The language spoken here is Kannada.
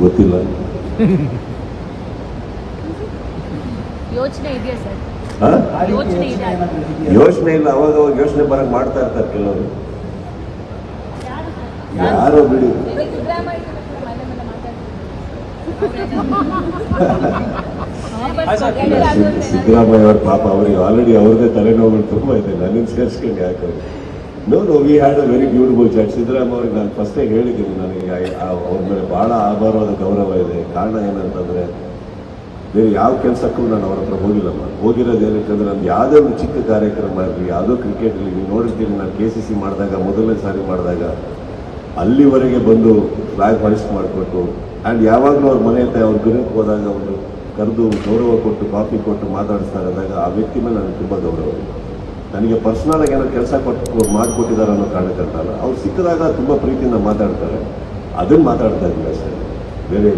ಗೊತ್ತಿಲ್ಲ. ಯೋಚನೆ ಇಲ್ಲ ಅವಾಗ ಅವಾಗ ಯೋಚನೆ ಬರಕ್ ಮಾಡ್ತಾ ಇರ್ತಾರೆ ಕೆಲವರು. ಯಾರೋ ಬಿಡಿ. ಸಿದ್ದರಾಮಯ್ಯ ಅವ್ರ ಪಾಪ ಅವರಿಗೆ ಆಲ್ರೆಡಿ ಅವ್ರದೇ ತಲೆನೋವುಗಳು ತುಂಬ ಇದೆ. ನನಗೆ ಸೇರಿಸ್ಕೊಂಡು ಯಾಕೆ? No no we had a very beautiful chat Siddaramaiah ಅವ್ರಿಗೆ ನಾನು ಫಸ್ಟೇ ಹೇಳಿದ್ದೀನಿ ನನಗೆ. ಅವ್ರ ಮೇಲೆ ಭಾಳ ಆಭಾರವಾದ ಗೌರವ ಇದೆ. ಕಾರಣ ಏನಂತಂದರೆ, ಬೇರೆ ಯಾವ ಕೆಲಸಕ್ಕೂ ನಾನು ಅವ್ರ ಹತ್ರ ಹೋಗಿಲ್ಲಮ್ಮ ಹೋಗಿರೋದು ಏನಕ್ಕಂದ್ರೆ ನಾನು ಯಾವುದೇ ಒಂದು ಚಿಕ್ಕ ಕಾರ್ಯಕ್ರಮ ಆಗಲಿ ಯಾವುದೋ ಕ್ರಿಕೆಟಲ್ಲಿ ನೀವು ನೋಡಿರ್ತೀನಿ ನಾನು ಕೆ ಸಿ ಸಿ ಮಾಡಿದಾಗ, ಮೊದಲನೇ ಸಾರಿ ಮಾಡಿದಾಗ, ಅಲ್ಲಿವರೆಗೆ ಬಂದು ಫ್ಲಾಗ್ ಹಾಯಿಸ್ಟ್ ಮಾಡಿಕೊಟ್ಟು ಆ್ಯಂಡ್ ಯಾವಾಗಲೂ ಅವ್ರ ಮನೆ ಹತ್ರ ಅವ್ರ ಗೃಹಕ್ಕೆ ಹೋದಾಗ ಅವರು ಕರೆದು ಗೌರವ ಕೊಟ್ಟು, ಕಾಫಿ ಕೊಟ್ಟು ಮಾತಾಡಿಸ್ತಾ ಅಂದಾಗ ಆ ವ್ಯಕ್ತಿ ಮೇಲೆ ನನಗೆ ತುಂಬ ಗೌರವ ಇದೆ. ನನಗೆ ಪರ್ಸ್ನಲಾಗಿ ಏನೋ ಕೆಲಸ ಕೊಟ್ಟು ಮಾಡಿಕೊಟ್ಟಿದ್ದಾರೆ ಅನ್ನೋ ಕಾರಣಕ್ಕಂತಲ್ಲ ಅವ್ರು ಸಿಕ್ಕಿದಾಗ ತುಂಬ ಪ್ರೀತಿಯಿಂದ ಮಾತಾಡ್ತಾರೆ. ಅದನ್ನು ಮಾತಾಡ್ತಾ ಇದ್ದೀನಿ ಅಷ್ಟೇ. ಬೇರೆ